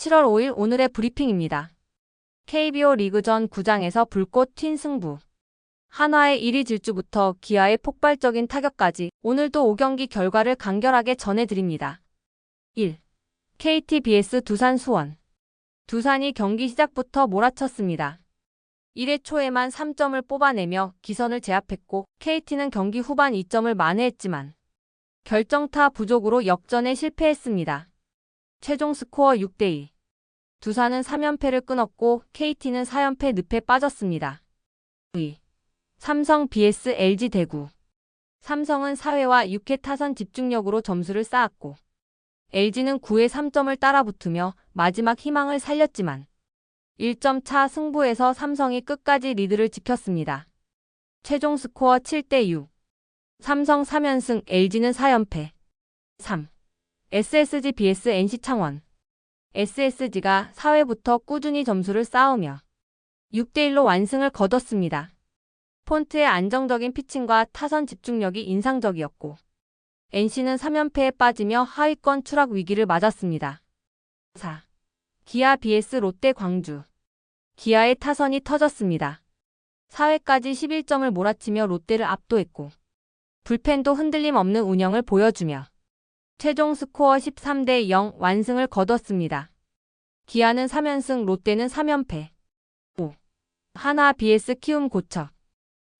7월 5일 오늘의 브리핑입니다. KBO 리그전 9장에서 불꽃 튄 승부. 한화의 1위 질주부터 기아의 폭발적인 타격까지 오늘도 5경기 결과를 간결하게 전해드립니다. 1. KT BS 두산 수원. 두산이 경기 시작부터 몰아쳤습니다. 1회 초에만 3점을 뽑아내며 기선을 제압했고 KT는 경기 후반 2점을 만회했지만 결정타 부족으로 역전에 실패했습니다. 최종 스코어 6대2. 두산은 3연패를 끊었고 KT는 4연패 늪에 빠졌습니다. 2. 삼성 BS LG 대구. 삼성은 4회와 6회 타선 집중력으로 점수를 쌓았고 LG는 9회 3점을 따라붙으며 마지막 희망을 살렸지만 1점 차 승부에서 삼성이 끝까지 리드를 지켰습니다. 최종 스코어 7대 6. 삼성 3연승 LG는 4연패. 3. SSG vs NC 창원. SSG가 4회부터 꾸준히 점수를 쌓으며 6대1로 완승을 거뒀습니다. 폰트의 안정적인 피칭과 타선 집중력이 인상적이었고 NC는 3연패에 빠지며 하위권 추락 위기를 맞았습니다. 4. 기아 BS 롯데 광주. 기아의 타선이 터졌습니다. 4회까지 11점을 몰아치며 롯데를 압도했고 불펜도 흔들림 없는 운영을 보여주며 최종 스코어 13대 0 완승을 거뒀습니다. 기아는 3연승, 롯데는 3연패. 5. 하나 BS 키움 고척.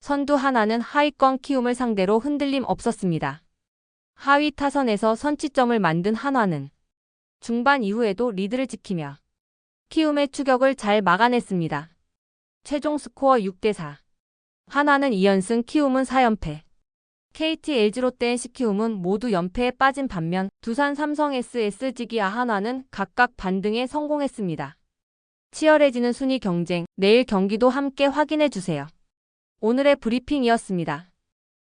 선두 하나는 하위권 키움을 상대로 흔들림 없었습니다. 하위 타선에서 선취점을 만든 한화는 중반 이후에도 리드를 지키며 키움의 추격을 잘 막아냈습니다. 최종 스코어 6대4. 하나는 2연승, 키움은 4연패. KT, LG, 롯데, NC 키움은 모두 연패에 빠진 반면 두산, 삼성, SSG, 기아, 한화는 각각 반등에 성공했습니다. 치열해지는 순위 경쟁, 내일 경기도 함께 확인해 주세요. 오늘의 브리핑이었습니다.